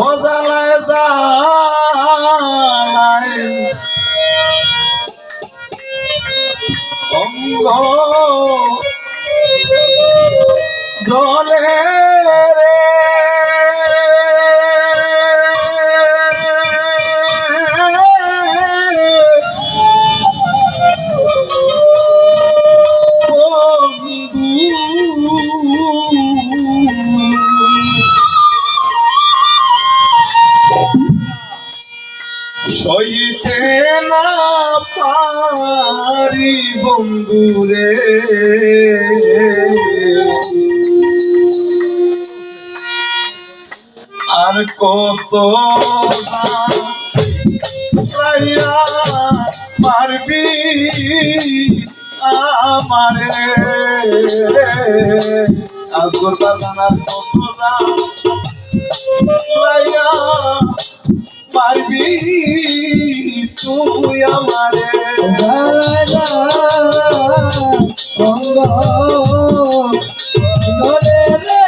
অজালায় জালায় অঙ্গ বন্ধুরে। আর কত পারবি আমারে? আজগর বাগানার কত লাইয়া পারবি তুই আমারে? অঙ্গ জলে রে।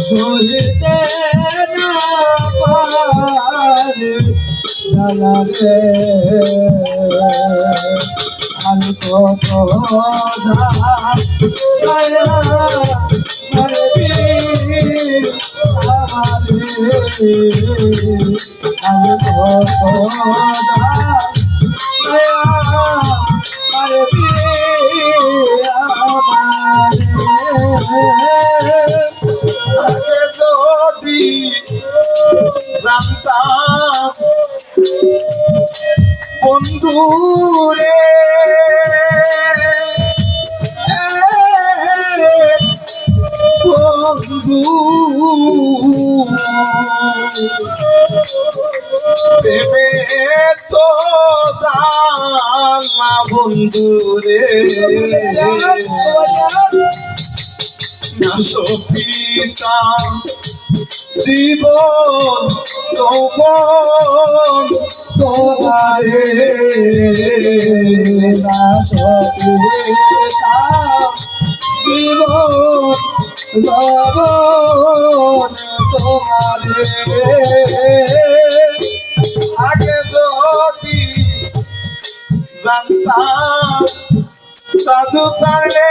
সহিতে না রে আমি কত আমি কত বন্ধু রে বন্ধু দেবে তো জানা বন্ধু রে। সপিতা জীবন তোমারে না জীবন লবণ তোমারে আগে যদি জানতাম সাধু সারে।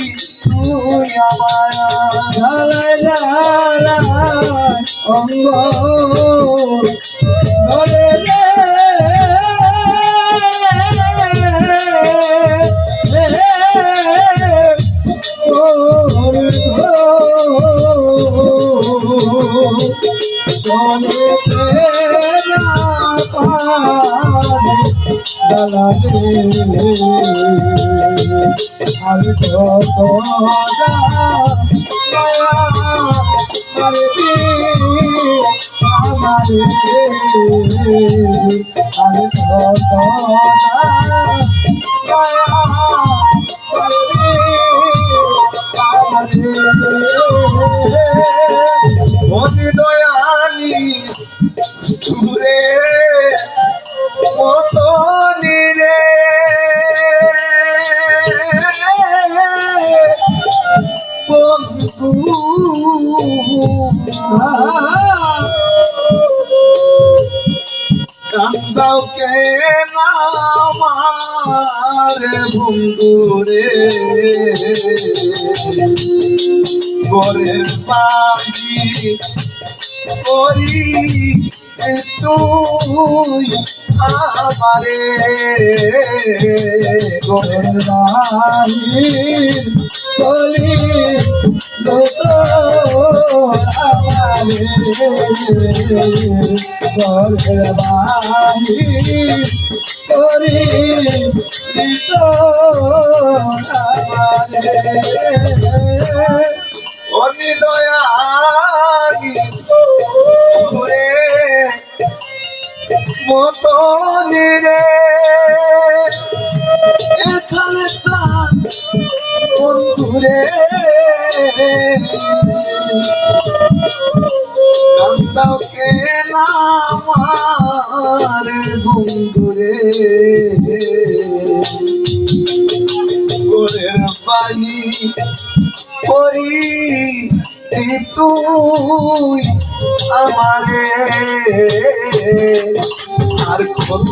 অঙ্গ ধরে রে চলেতে দালালে কত আর কত বন্ধু রে গরের বাড়ি করি তুই আমারে। গোরের আমারে। ঘরের বাহির করি অনি দয়াগি ঘুরে মতনি এখানে চান বন্ধুরে কান্দাও কে করি তুই আমারে আর কত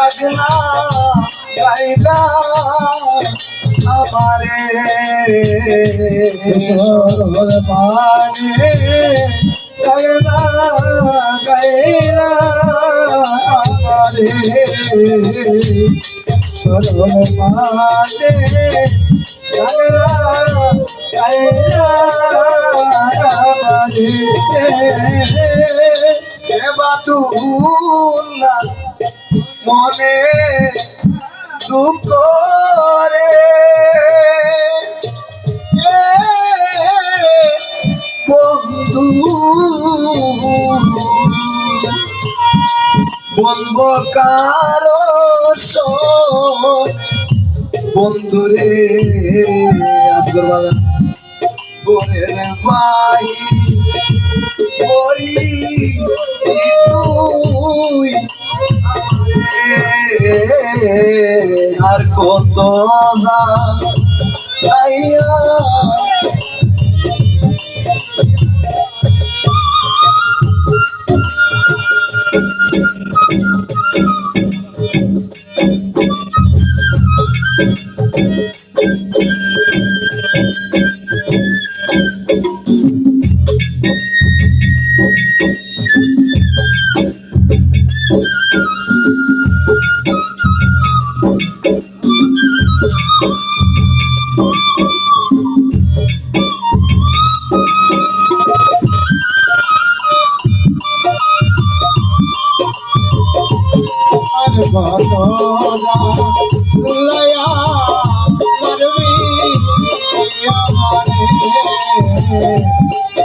ডাকনা গাইলা, আমারে। সরল পানে গগনা গাইলা, আমারে। সরল পানে গগনা গাইলা, আমারে। এবার তুল্লা মনে দুঃখ রে। এ বন্ধু বলব কারও শোনে বন্ধুরে আজগর আর কত যাইয়া আর কত লয়া করবি আমারে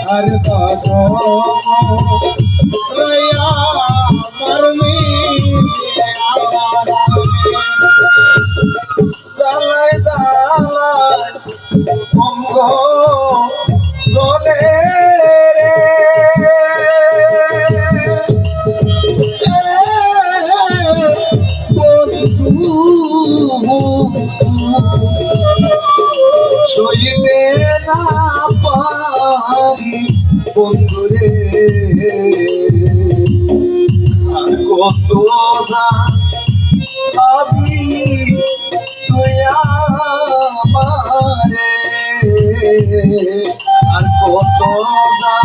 আর কত অন্তরা আমি তুই আমারে। আর কত না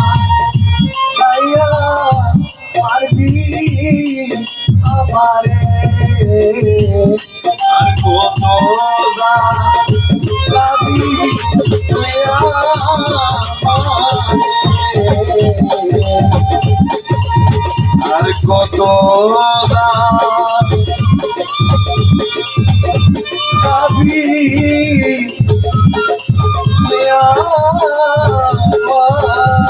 পারবি আমারে? কত দাবি